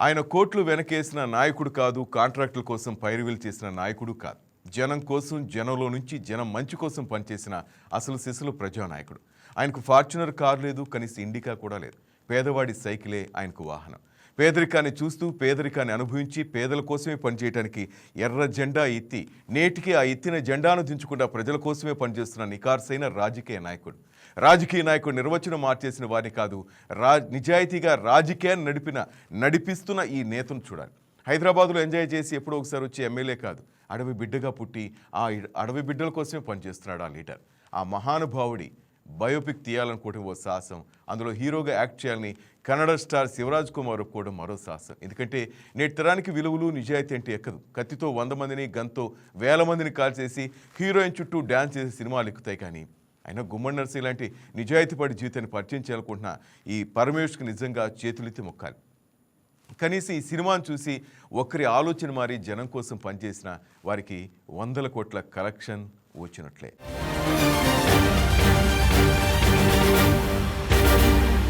ఆయన కోట్లు వెనకేసిన నాయకుడు కాదు కాంట్రాక్టుల కోసం పైరువీలు చేసిన నాయకుడు కాదు. జనం కోసం జనంలో నుంచి జనం మంచి కోసం పనిచేసిన అసలు శిశులు ప్రజానాయకుడు. ఆయనకు ఫార్చునర్ కారు లేదు కనీసం ఇండికా కూడా లేదు. పేదవాడి సైకిలే ఆయనకు వాహనం. పేదరికాన్ని చూస్తూ పేదరికాన్ని అనుభవించి పేదల కోసమే పనిచేయడానికి ఎర్ర జెండా ఎత్తి నేటికి ఆ ఎత్తిన జెండాను దించకుండా ప్రజల కోసమే పనిచేస్తున్న నికార్సైన రాజకీయ నాయకుడు. రాజకీయ నాయకుడు నిర్వచనం మార్చేసిన వారిని కాదు రా నిజాయితీగా రాజకీయాన్ని నడిపిన నడిపిస్తున్న ఈ నేతను చూడాలి. హైదరాబాద్లో ఎంజాయ్ చేసి ఎప్పుడో ఒకసారి వచ్చే ఎమ్మెల్యే కాదు అడవి బిడ్డగా పుట్టి ఆ అడవి బిడ్డల కోసమే పనిచేస్తున్నాడు ఆ లీడర్. ఆ మహానుభావుడి బయోపిక్ తీయాలనుకోవడం ఓ సాహసం. అందులో హీరోగా యాక్ట్ చేయాలని కన్నడ స్టార్ శివరాజ్ కుమార్ ఒప్పుకోవడం మరో సాహసం. ఎందుకంటే నేటి తరానికి విలువలు నిజాయితీ అంటే ఎక్కదు. కత్తితో వంద మందిని గన్తో వేల మందిని కాల్చేసి హీరోయిన్ చుట్టూ డ్యాన్స్ చేసే సినిమాలు ఎక్కుతాయి కానీ అయినా గుమ్మడి నర్సింగ్ లాంటి నిజాయితీపడి జీవితాన్ని పరిచయం చేయాలనుకుంటున్న ఈ పరమేష్కి నిజంగా చేతులెత్తి మొక్కాలి. కనీసం ఈ సినిమాను చూసి ఒకరి ఆలోచన మారి జనం కోసం పనిచేసిన వారికి వందల కోట్ల కలెక్షన్ వచ్చినట్లే.